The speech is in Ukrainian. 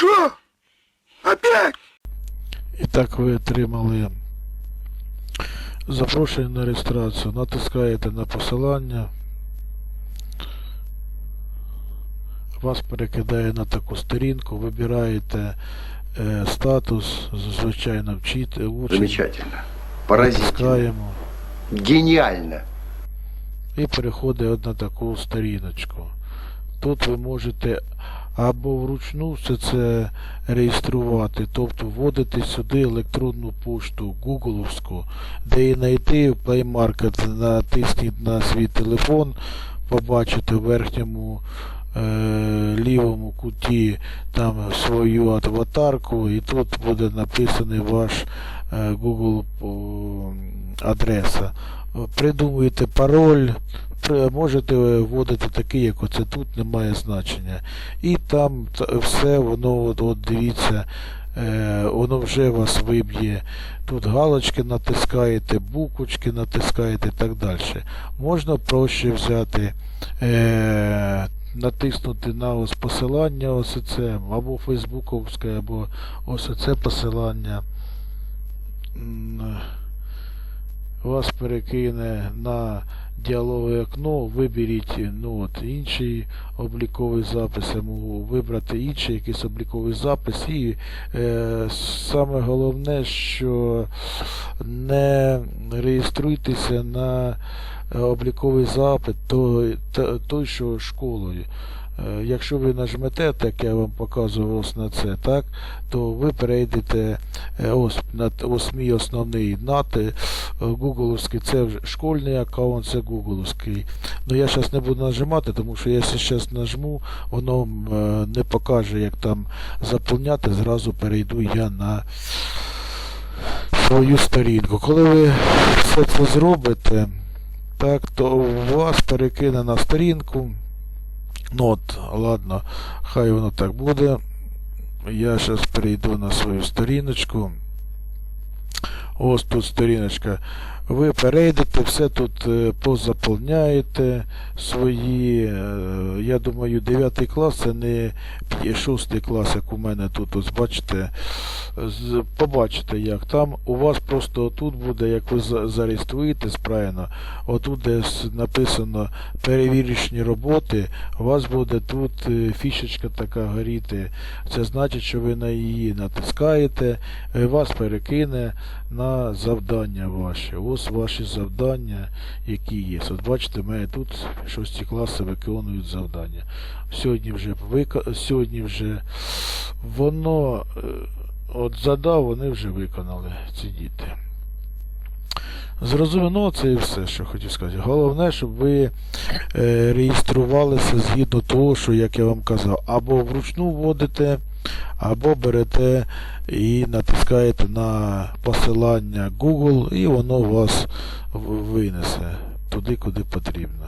Что? Опять? І так ви отримали запрошення на реєстрацію. Натискаєте на посилання. Вас перекидає на таку сторінку, вибираєте е, статус, звичайно, вчити, учень. Замечательно. Поразительно. Гениально. і переходить на таку сторіночку. Тут ви можете або вручну все це реєструвати, тобто вводити сюди електронну пошту гугловську, де її знайти в Play Market, натисніть на свій телефон, побачите в верхньому е, лівому куті там свою аватарку, і тут буде написаний ваш е, Google адреса. Придумуєте пароль, можете вводити такий, як оце тут, немає значення. І там все, воно, от, от дивіться, е, воно вже вас виб'є. Тут галочки натискаєте, буквочки натискаєте і так далі. Можна проще взяти, е, натиснути на ось посилання, ось це, або фейсбуковське, або ось це посилання. Вас перекине на діалогове окно, виберіть ну, от, інший обліковий запис, я можу вибрати інший якийсь обліковий запис. І е, саме головне, що не реєструйтеся на е, обліковий запит той, той що школою. Е, Якщо ви нажмете, так я вам показував ось на це, так, то ви перейдете е, ось, на, ось мій основний нат, е, гугловський, це вже школьний аккаунт, це гугловський. Ну я зараз не буду нажимати, тому що якщо зараз нажму, воно не покаже, як там заповняти, зразу перейду я на свою сторінку. Коли ви все це зробите, так, то вас перекине на сторінку. Ну ладно, хай воно так буде. Я зараз перейду на свою сторіночку. Ось тут сторіночка. Ви перейдете, все тут е, позаповняєте свої. е, Я думаю, 9 клас це не 6 клас, як у мене тут, ось бачите. Побачите, як там. У вас просто тут буде, як ви за- зареєструєтесь правильно, отут де написано перевірочні роботи, у вас буде тут е, фішечка така горіти. Це значить, що ви на її натискаєте, е, вас перекине на завдання ваші. Ось ваші завдання, які є. От бачите, мене тут шості класи виконують завдання. Сьогодні вже вика... сьогодні вже воно е, от задав, вони вже виконали ці діти. Зрозуміло, це і все, що хотів сказати. Головне, щоб ви е, реєструвалися згідно того, що, як я вам казав, або вручну вводите, або берете і натискаєте на посилання Google, і воно вас винесе туди, куди потрібно.